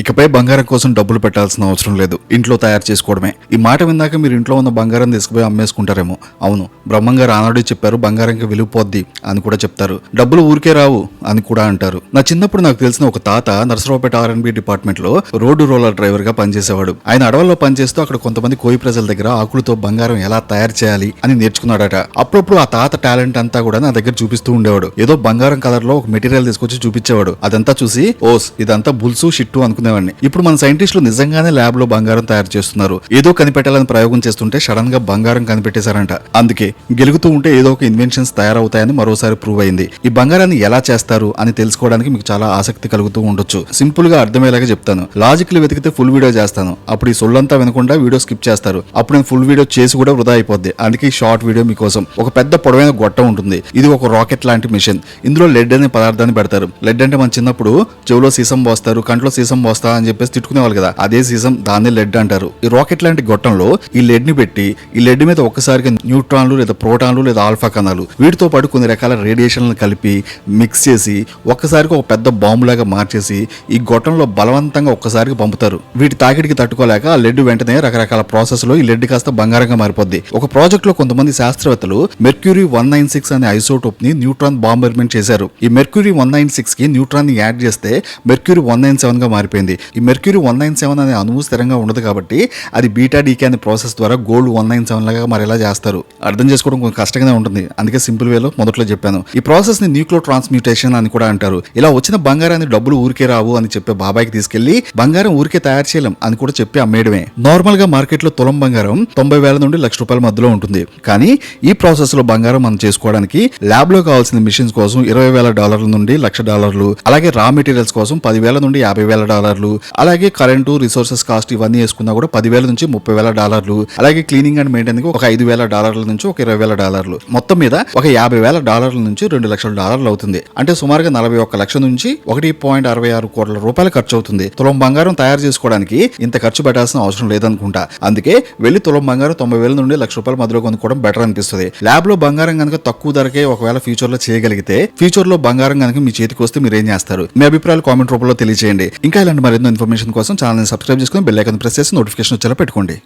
ఇకపై బంగారం కోసం డబ్బులు పెట్టాల్సిన అవసరం లేదు. ఇంట్లో తయారు చేసుకోవడమే. ఈ మాట విన్నాక మీరు ఇంట్లో ఉన్న బంగారం తీసుకుపోయి అమ్మేసుకుంటారేమో. అవును బ్రహ్మంగారు ఆనాడే చెప్పారు బంగారంకి విలువ పోద్ది అని కూడా చెప్తారు. డబ్బులు ఊరికే రావు అని కూడా అంటారు. నా చిన్నప్పుడు నాకు తెలిసిన ఒక తాత నర్సరావుపేట ఆర్ఎన్బి డిపార్ట్మెంట్లో రోడ్డు రోలర్ డ్రైవర్గా పనిచేసేవాడు. ఆయన అడవుల్లో పనిచేస్తూ అక్కడ కొంతమంది కోయి ప్రజల దగ్గర ఆకులతో బంగారం ఎలా తయారు చేయాలి అని నేర్చుకున్నాడట. అప్పుడప్పుడు ఆ తాత టాలెంట్ అంతా కూడా నా దగ్గర చూపిస్తూ ఉండేవాడు. ఏదో బంగారం కలర్లో ఒక మెటీరియల్ తీసుకొచ్చి చూపించేవాడు. అదంతా చూసి ఓస్ ఇదంతా బుల్సు షిట్టు అనుకునేవాడిని ఇప్పుడు మన సైంటిస్టులు నిజంగానే ల్యాబ్లో బంగారం తయారు చేస్తున్నారు. ఏదో కనిపెట్టాలని ప్రయోగం చేస్తుంటే సడన్గా బంగారం కనిపెట్టేశారంట. అందుకే గెలుగుతూ ఉంటే ఏదో ఒక ఇన్వెన్షన్స్ తయారవుతాయని మరోసారి ప్రూవ్ అయింది. ఈ బంగారాన్ని ఎలా చేస్తారు అని తెలుసుకోవడానికి మీకు చాలా ఆసక్తి కలుగుతూ ఉండొచ్చు. సింపుల్గా అర్థమయ్యేలాగా చెప్తాను. లాజిక్లు వెతికితే ఫుల్ వీడియో చేస్తాను. అప్పుడు ఈ సొల్లంతా వినకుండా వీడియో స్కిప్ చేస్తారు. అప్పుడు నేను ఫుల్ వీడియో చేసి కూడా వృధా అయిపోద్ది. అందుకే ఈ షార్ట్ వీడియో మీకోసం. ఒక పెద్ద పొడవైన గొట్టం ఉంటుంది. ఇది ఒక రాకెట్ లాంటి మిషన్. ఇందులో లెడ్ అనే పదార్థాన్ని పెడతారు. లెడ్ అంటే మన చిన్నప్పుడు చెవులో సీసం పోస్తారు కంట్లో సీసం వస్తా అని చెప్పేసి తిట్టుకునేవాళ్ళు కదా. అదే సీజం దాన్ని లెడ్ అంటారు. ఈ రాకెట్ లాంటి గొట్టంలో ఈ లెడ్ని పెట్టి ఈ లెడ్ మీద ఒక్కసారిగా న్యూట్రాన్లు లేదా ప్రోటాన్లు లేదా ఆల్ఫా కణాలు వీటితో పాటు కొన్ని రకాల రేడియేషన్లను కలిపి మిక్స్ చేసి ఒక్కసారిగా ఒక పెద్ద బాంబు లాగా మార్చేసి ఈ గొట్టంలో బలవంతంగా ఒక్కసారిగా పంపుతారు. వీటి తాకిడికి తట్టుకోలేక ఆ లెడ్ వెంటనే రకరకాల ప్రాసెస్లో ఈ లెడ్ కాస్త బంగారంగా మారిపోద్ది. ఒక ప్రాజెక్ట్లో కొంతమంది శాస్త్రవేత్తలు మెర్క్యూరీ వన్ నైన్ సిక్స్ అనే ఐసోటోప్ని న్యూట్రాన్ బాంబర్మెంట్ చేశారు. ఈ మెర్క్యూరీ వన్ నైన్ సిక్స్కి న్యూట్రాన్ని యాడ్ చేస్తే మెర్క్యూరీ వన్ నైన్ సెవెన్గా మారిపోయింది. ఈ మెర్క్యూరీ వన్ నైన్ సెవెన్ అనే అణువు స్థిరంగా ఉండదు కాబట్టి అది బీటా డీకే అనే ప్రాసెస్ ద్వారా గోల్డ్ వన్ నైన్ సెవెన్ లాగా మరి ఎలా చేస్తారు? అర్థం చేసుకోవడం కొంచెం కష్టంగానే ఉంటుంది. అందుకే సింపుల్ వేలో మొదట్లో చెప్పాను. ఈ ప్రాసెస్ని న్యూక్లో ట్రాన్స్మ్యూటేషన్ అని కూడా అంటారు. ఇలా వచ్చిన బంగారాన్ని డబ్బులు ఊరికే రావు అని చెప్పే బాబాయ్కి తీసుకెళ్ళి బంగారం ఊరికే తయారు చేయలేం అని కూడా చెప్పి అమ్మేయడమే. నార్మల్గా మార్కెట్లో తులం బంగారం తొంభై వేల నుండి లక్ష రూపాయల మధ్యలో ఉంటుంది. కానీ ఈ ప్రాసెస్లో బంగారం మనం చేసుకోవడానికి ల్యాబ్లో కావాల్సిన మిషన్స్ కోసం ఇరవై వేల డాలర్ల నుండి లక్ష డాలర్లు అలాగే రా మెటీరియల్స్ కోసం పదివేల నుండి యాభై వేల డాలర్లు అలాగే కరెంటు రిసోర్సెస్ కాస్ట్ ఇవన్నీ వేసుకున్నా కూడా పదివేల నుంచి ముప్పై వేల డాలర్లు అలాగే క్లీనింగ్ అండ్ మెయింటెనెన్స్ ఒక ఐదు వేల డాలర్ల నుంచి ఒక ఇరవై వేల డాలర్లు. మొత్తం మీద ఒక యాభై వేల డాలర్ల నుంచి రెండు లక్షల డాలర్లు అవుతుంది. అంటే సుమారుగా నలభై ఒక్క లక్షల నుంచి ఒకటి పాయింట్ అరవై ఆరు కోట్ల రూపాయలు ఖర్చు అవుతుంది. తులం బంగారం తయారు చేసుకోవడానికి ఇంత ఖర్చు పెట్టాల్సిన అవసరం లేదనుకుంటా. అందుకే వెళ్ళి తులం బంగారం తొంభై వేల నుండి లక్ష రూపాయల మధ్యలో కొనుక్కోవడం బెటర్ అనిపిస్తుంది. ల్యాబ్లో బంగారం కనుక తక్కువ ధరకే ఒకవేళ ఫ్యూచర్లో చేయగలిగితే ఫ్యూచర్లో బంగారం కనుక మీ చేతికి వస్తే మీరు ఏం చేస్తారు? మీ అభిప్రాయాలు కామెంట్ రూపంలో తెలియజేయండి ఇంకా అండ్ మరెన్నో ఇన్ఫర్మేషన్ కోసం ఛానల్ని సబ్స్క్రైబ్ చేసుకుని బెల్ ఐకాన్ ప్రెస్ చేసి నోటిఫికేషన్ వచ్చేలా పెట్టుకోండి.